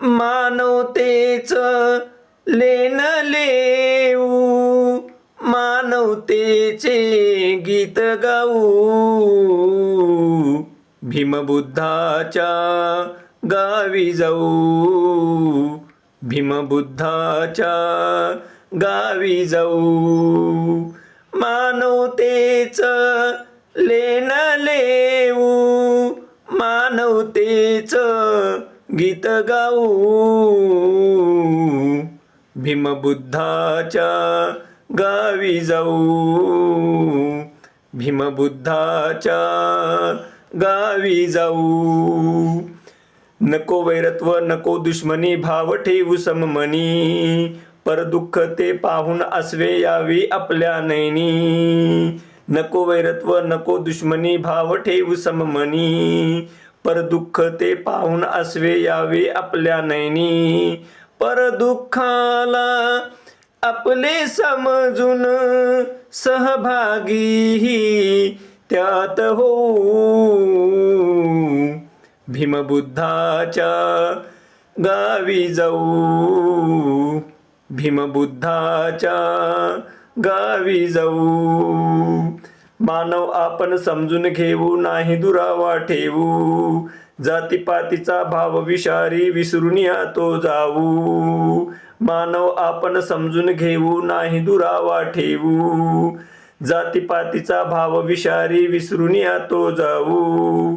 मानवतेच लेन लेऊ मानवतेचे गीत गाऊ. भीमबुद्धाच्या गावी जाऊ. भीमबुद्धाच्या गावी जाऊ. मानवतेच लेन लेऊ. मानवतेच गीत गाऊ. भीमबुद्धाच्या गावी जाऊ. भीमबुद्धाच्या गावी जाऊ. नको वैरत्व नको दुश्मनी भाव ठेवू सममनी. पर दुःख ते पाहून आसवे यावी आपल्या नैनी नको वैरत्व नको दुश्मनी भाव ठेवू सममनी. पर दुःख ते पाहून आसवे यावे आपल्या नैनी पर दुःखाला आपले समजून सहभागी त्यात होऊ. भीमबुद्धाच्या गावी जाऊ. भीमबुद्धाच्या गावी जाऊ. मानव आपण समजून घेऊ नाही दुरावा ठेवू. जातीपातीचा भाव विषारी विसरून या तो जाऊ. मानव आपण समजून घेऊ नाही दुरावा ठेवू. जातीपातीचा भाव विषारी विसरून या तो जाऊ.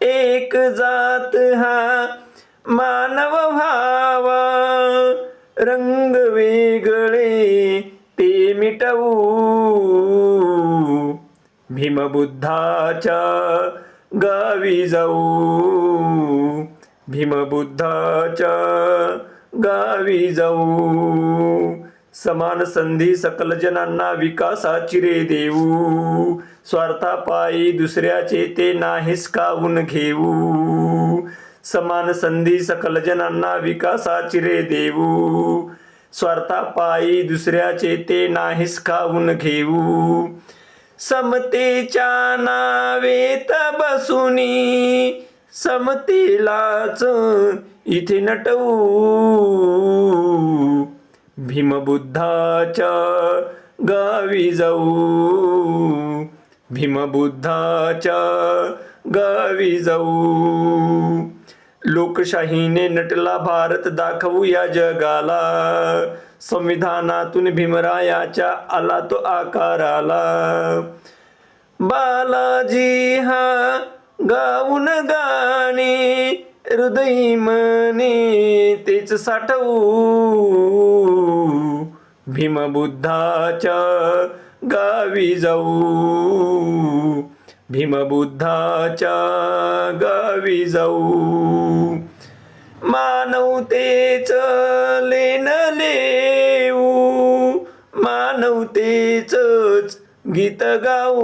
एक जात हा मानव भावा रंग भीमबुद्धाच्या गावी जाऊ भीमबुद्धाच्या गावी जाऊ समान संधी सकल जनांना विकासाची रे देऊ। स्वार्थापायी दुसऱ्याचे ते नाहीस कावून घेऊ? समान संधी सकल जनांना विकासाची रे देऊ। स्वार्थापायी दुसऱ्याचे ते नाहीस कावून घेऊ? समतेच्या नावेत बसुनी समतेलाच इथे नटवू. भीमबुद्धाच्या गावी जाऊ. भीमबुद्धाच्या गावी जाऊ. लोकशाहीने नटला भारत दाखवू या जगाला. संविधानातून भीमरायाच्या आला तो आकाराला. बालाजी हा गाऊन गाणे हृदय मने तेच साठवू. भीमबुद्धाच्या गावी जाऊ. भीमबुद्धाच्या गावी जाऊ. मानवतेच लेन लेऊ. मानवतेच गीत गाऊ.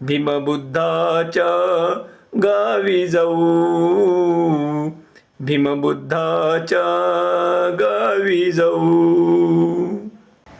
भीमबुद्धाच्या गावी जाऊ. भीमबुद्धाच्या गावी जाऊ.